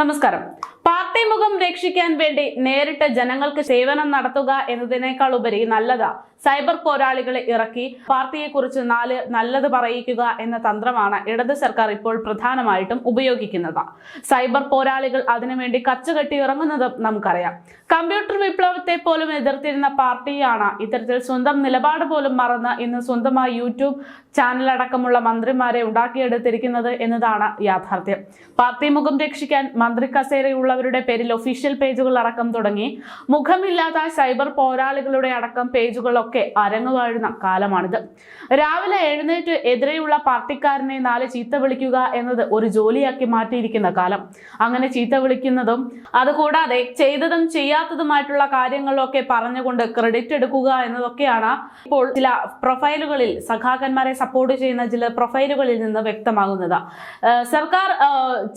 നമസ്കാരം. പാർട്ടി മുഖം രക്ഷിക്കാൻ വേണ്ടി നേരിട്ട് ജനങ്ങൾക്ക് സേവനം നടത്തുക എന്നതിനേക്കാൾ ഉപരി നല്ലതാ. സൈബർ പോരാളികളെ ഇറക്കി പാർട്ടിയെക്കുറിച്ച് നാല് നല്ലത് പറയിക്കുക എന്ന തന്ത്രമാണ് ഇടത് സർക്കാർ ഇപ്പോൾ പ്രധാനമായിട്ടും ഉപയോഗിക്കുന്നത്. സൈബർ പോരാളികൾ അതിനുവേണ്ടി കച്ചുകെട്ടി ഇറങ്ങുന്നതും നമുക്കറിയാം. കമ്പ്യൂട്ടർ വിപ്ലവത്തെ പോലും എതിർത്തിരുന്ന പാർട്ടിയാണ് ഇത്തരത്തിൽ സ്വന്തം നിലപാട് പോലും മറന്ന് ഇന്ന് സ്വന്തമായി യൂട്യൂബ് ചാനൽ അടക്കമുള്ള മന്ത്രിമാരെ ഉണ്ടാക്കിയെടുത്തിരിക്കുന്നത് എന്നതാണ് യാഥാർത്ഥ്യം. പാർട്ടി മുഖം രക്ഷിക്കാൻ മന്ത്രി കസേരയുള്ളവരുടെ പേരിൽ ഒഫീഷ്യൽ പേജുകൾ അടക്കം തുടങ്ങി. മുഖമില്ലാത്ത സൈബർ പോരാളികളുടെ അടക്കം പേജുകളൊക്കെ അരങ്ങുവാഴുന്ന കാലമാണിത്. രാവിലെ എഴുന്നേറ്റ് എതിരെയുള്ള പാർട്ടിക്കാരനെ നാല് ചീത്ത വിളിക്കുക എന്നത് ഒരു ജോലിയാക്കി മാറ്റിയിരിക്കുന്ന കാലം. അങ്ങനെ ചീത്ത വിളിക്കുന്നതും അതുകൂടാതെ ചെയ്തതും ചെയ്യാത്തതുമായിട്ടുള്ള കാര്യങ്ങളൊക്കെ പറഞ്ഞുകൊണ്ട് ക്രെഡിറ്റ് എടുക്കുക എന്നതൊക്കെയാണ് ഇപ്പോൾ ചില പ്രൊഫൈലുകളിൽ സഖാക്കന്മാരെ സപ്പോർട്ട് ചെയ്യുന്ന ചില പ്രൊഫൈലുകളിൽ നിന്ന് വ്യക്തമാകുന്നത്. സർക്കാർ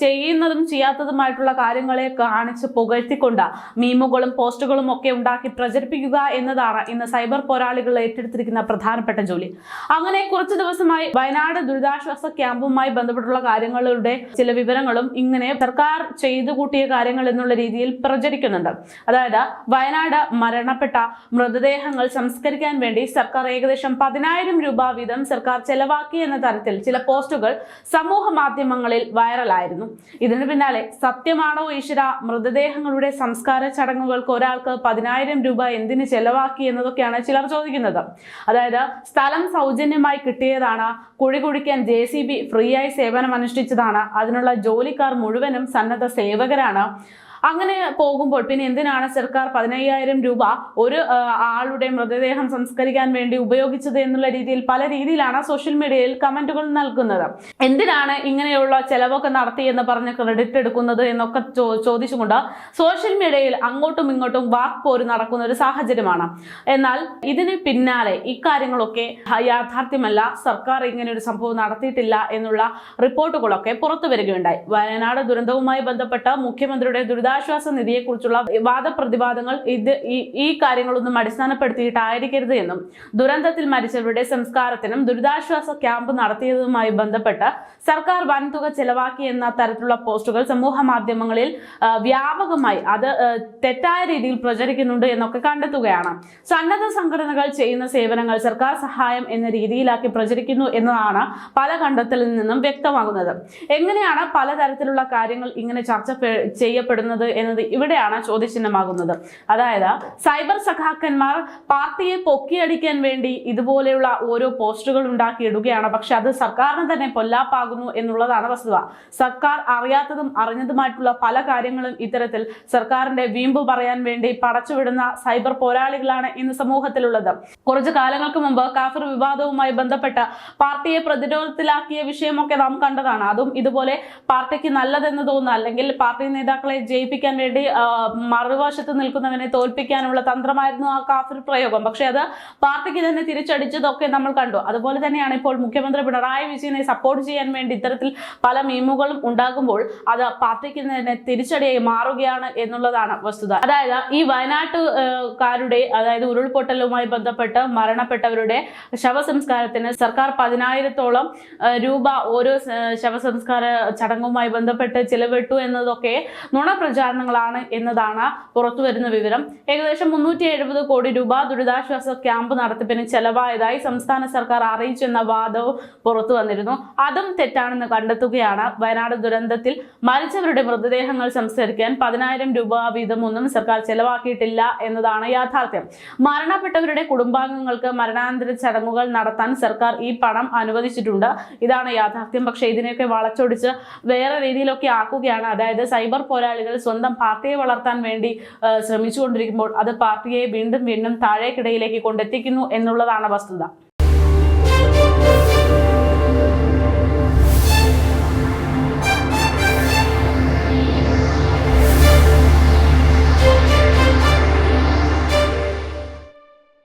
ചെയ്യുന്നതും ചെയ്യാത്തതുമായിട്ടുള്ള കാര്യങ്ങളെ കാണിച്ച് പുകഴ്ത്തിക്കൊണ്ട് മീമുകളും പോസ്റ്റുകളും ഒക്കെ ഉണ്ടാക്കി പ്രചരിപ്പിക്കുക എന്നതാണ് ഇന്ന് സൈബർ പോരാളികൾ ഏറ്റെടുത്തിരിക്കുന്ന പ്രധാനപ്പെട്ട ജോലി. അങ്ങനെ കുറച്ച് ദിവസമായി വയനാട് ദുരിതാശ്വാസ ക്യാമ്പുമായി ബന്ധപ്പെട്ടുള്ള കാര്യങ്ങളുടെ ചില വിവരങ്ങളും ഇങ്ങനെ സർക്കാർ ചെയ്തു കൂട്ടിയ കാര്യങ്ങൾ എന്നുള്ള രീതിയിൽ പ്രചരിക്കുന്നുണ്ട്. അതായത് വയനാട് മരണപ്പെട്ട മൃതദേഹങ്ങൾ സംസ്കരിക്കാൻ വേണ്ടി സർക്കാർ ഏകദേശം പതിനായിരം രൂപ വീതം സർക്കാർ ചെലവാക്കി എന്ന തരത്തിൽ ചില പോസ്റ്റുകൾ സമൂഹ മാധ്യമങ്ങളിൽ വൈറലായിരുന്നു. ഇതിനു പിന്നാലെ സത്യമാണോ ഈശ്വര മൃതദേഹങ്ങളുടെ സംസ്കാര ചടങ്ങുകൾക്ക് ഒരാൾക്ക് പതിനായിരം രൂപ എന്തിന് ചെലവാക്കി എന്നതൊക്കെയാണ് ചിലർ ചോദിക്കുന്നത്. അതായത് സ്ഥലം സൗജന്യമായി കിട്ടിയതാണ് കുഴി കുഴിക്കാൻ ജെ സി ബി ഫ്രീ ആയി സേവനം അനുഷ്ഠിച്ചതാണ് അതിനുള്ള ജോലിക്കാർ മുഴുവനും സന്നദ്ധ സേവകരാണ്. അങ്ങനെ പോകുമ്പോൾ പിന്നെ എന്തിനാണ് സർക്കാർ പതിനയ്യായിരം രൂപ ഒരു ആളുടെ മൃതദേഹം സംസ്കരിക്കാൻ വേണ്ടി ഉപയോഗിച്ചത് എന്നുള്ള രീതിയിൽ പല രീതിയിലാണ് സോഷ്യൽ മീഡിയയിൽ കമന്റുകൾ നൽകുന്നത്. എന്തിനാണ് ഇങ്ങനെയുള്ള ചെലവൊക്കെ നടത്തി എന്ന് പറഞ്ഞ് ക്രെഡിറ്റ് എടുക്കുന്നത് എന്നൊക്കെ ചോദിച്ചുകൊണ്ട് സോഷ്യൽ മീഡിയയിൽ അങ്ങോട്ടും ഇങ്ങോട്ടും വാക്ക് വാക്പോര് നടക്കുന്ന ഒരു സാഹചര്യമാണ്. എന്നാൽ ഇതിന് പിന്നാലെ ഇക്കാര്യങ്ങളൊക്കെ യാഥാർത്ഥ്യമല്ല സർക്കാർ ഇങ്ങനെ ഒരു സംഭവം നടത്തിയിട്ടില്ല എന്നുള്ള റിപ്പോർട്ടുകളൊക്കെ പുറത്തു വരികയുണ്ടായി. വയനാട് ദുരന്തവുമായി ബന്ധപ്പെട്ട മുഖ്യമന്ത്രിയുടെ ദുരിതാശ്വാസ നിധിയെക്കുറിച്ചുള്ള വാദപ്രതിവാദങ്ങൾ ഇത് ഈ- കാര്യങ്ങളൊന്നും അടിസ്ഥാനപ്പെടുത്തിയിട്ടായിരിക്കരുത് എന്നും ദുരന്തത്തിൽ മരിച്ചവരുടെ സംസ്കാരത്തിനും ദുരിതാശ്വാസ ക്യാമ്പ് നടത്തിയതുമായി ബന്ധപ്പെട്ട് സർക്കാർ വൻതുക ചെലവാക്കി എന്ന തരത്തിലുള്ള പോസ്റ്റുകൾ സമൂഹ മാധ്യമങ്ങളിൽ വ്യാപകമായി അത് തെറ്റായ രീതിയിൽ പ്രചരിക്കുന്നുണ്ട് എന്നൊക്കെ കണ്ടെത്തുകയാണ്. സന്നദ്ധ സംഘടനകൾ ചെയ്യുന്ന സേവനങ്ങൾ സർക്കാർ സഹായം എന്ന രീതിയിലാക്കി പ്രചരിക്കുന്നു എന്നതാണ് പല കണ്ടെത്തലിൽ നിന്നും വ്യക്തമാകുന്നത്. എങ്ങനെയാണ് പലതരത്തിലുള്ള കാര്യങ്ങൾ ഇങ്ങനെ ചർച്ച പെ- ചെയ്യപ്പെടുന്നത് എന്നത് ഇവിടെയാണ് ചോദ്യചിഹ്നമാകുന്നത്. അതായത് സൈബർ സഖാക്കന്മാർ പാർട്ടിയെ പൊക്കിയടിക്കാൻ വേണ്ടി ഇതുപോലെയുള്ള ഓരോ പോസ്റ്റുകൾ ഉണ്ടാക്കിയിടുകയാണ്. പക്ഷെ അത് സർക്കാരിന് തന്നെ പൊല്ലാപ്പാകുന്നു എന്നുള്ളതാണ് വസ്തുത. സർക്കാർ അറിയാത്തതും അറിഞ്ഞതുമായിട്ടുള്ള പല കാര്യങ്ങളും ഇത്തരത്തിൽ സർക്കാരിന്റെ വീമ്പ് പറയാൻ വേണ്ടി പടച്ചുവിടുന്ന സൈബർ പോരാളികളാണ് ഇന്ന് സമൂഹത്തിലുള്ളത്. കുറച്ച് കാലങ്ങൾക്ക് മുമ്പ് കാഫിർ വിവാദവുമായി ബന്ധപ്പെട്ട പാർട്ടിയെ പ്രതിരോധത്തിലാക്കിയ വിഷയമൊക്കെ നാം കണ്ടതാണ്. അതും ഇതുപോലെ പാർട്ടിക്ക് നല്ലതെന്ന് തോന്നുന്ന. അല്ലെങ്കിൽ പാർട്ടി നേതാക്കളെ ജയിപ്പിക്കാൻ വേണ്ടി മറുവശത്ത് നിൽക്കുന്നവനെ തോൽപ്പിക്കാനുള്ള തന്ത്രമായിരുന്നു ആ കാഫിർ പ്രയോഗം. പക്ഷെ അത് പാർട്ടിക്ക് തന്നെ തിരിച്ചടിച്ചതൊക്കെ നമ്മൾ കണ്ടു. അതുപോലെ തന്നെയാണ് ഇപ്പോൾ മുഖ്യമന്ത്രി പിണറായി വിജയനെ സപ്പോർട്ട് ചെയ്യാൻ വേണ്ടി ഇത്തരത്തിൽ പല മീമുകളും ഉണ്ടാകുമ്പോൾ അത് പാർട്ടിക്ക് തന്നെ തിരിച്ചടിയായി മാറുകയാണ് എന്നുള്ളതാണ് വസ്തുത. അതായത് ഈ വയനാട്ടുകാരുടെ അതായത് ഉരുൾപൊട്ടലുമായി ബന്ധപ്പെട്ട് മരണപ്പെട്ടവരുടെ ശവസംസ്കാരത്തിന് സർക്കാർ പതിനായിരത്തോളം രൂപ ഓരോ ശവസംസ്കാര ചടങ്ങുമായി ബന്ധപ്പെട്ട് ചിലവിട്ടു എന്നതൊക്കെ നുണപ്രചാരണങ്ങളാണ് എന്നതാണ് പുറത്തു വരുന്ന വിവരം. ഏകദേശം മുന്നൂറ്റി എഴുപത് കോടി രൂപ ദുരിതാശ്വാസ ക്യാമ്പ് നടത്തിപ്പിന് ചെലവായതായി സംസ്ഥാന സർക്കാർ അറിയിച്ചു എന്ന വാദവും പുറത്തു വന്നിരുന്നു. അതും തെറ്റാണെന്ന് കണ്ടെത്തുകയാണ് വയനാട് ദുരന്തത്തിൽ മരിച്ചവരുടെ മൃതദേഹങ്ങൾ സംസ്കരിക്കാൻ പതിനായിരം രൂപ വീതമൊന്നും സർക്കാർ ചെലവാക്കിയിട്ടില്ല എന്നതാണ് യാഥാർത്ഥ്യം. മരണപ്പെട്ടവരുടെ കുടുംബാംഗങ്ങൾക്ക് മരണാനന്തര ചടങ്ങുകൾ നടത്താൻ സർക്കാർ ഈ പണം അനുവദിച്ചിട്ടുണ്ട്. ഇതാണ് യാഥാർത്ഥ്യം. പക്ഷേ ഇതിനെയൊക്കെ വളച്ചൊടിച്ച് വേറെ രീതിയിലൊക്കെ ആക്കുകയാണ്. അതായത് സൈബർ പോരാളികൾ സ്വന്തം പാർട്ടിയെ വളർത്താൻ വേണ്ടി ശ്രമിച്ചുകൊണ്ടിരിക്കുമ്പോൾ അത് പാർട്ടിയെ വീണ്ടും വീണ്ടും താഴേക്കിടയിലേക്ക് കൊണ്ടെത്തിക്കുന്നു എന്നുള്ളതാണ് വസ്തുത.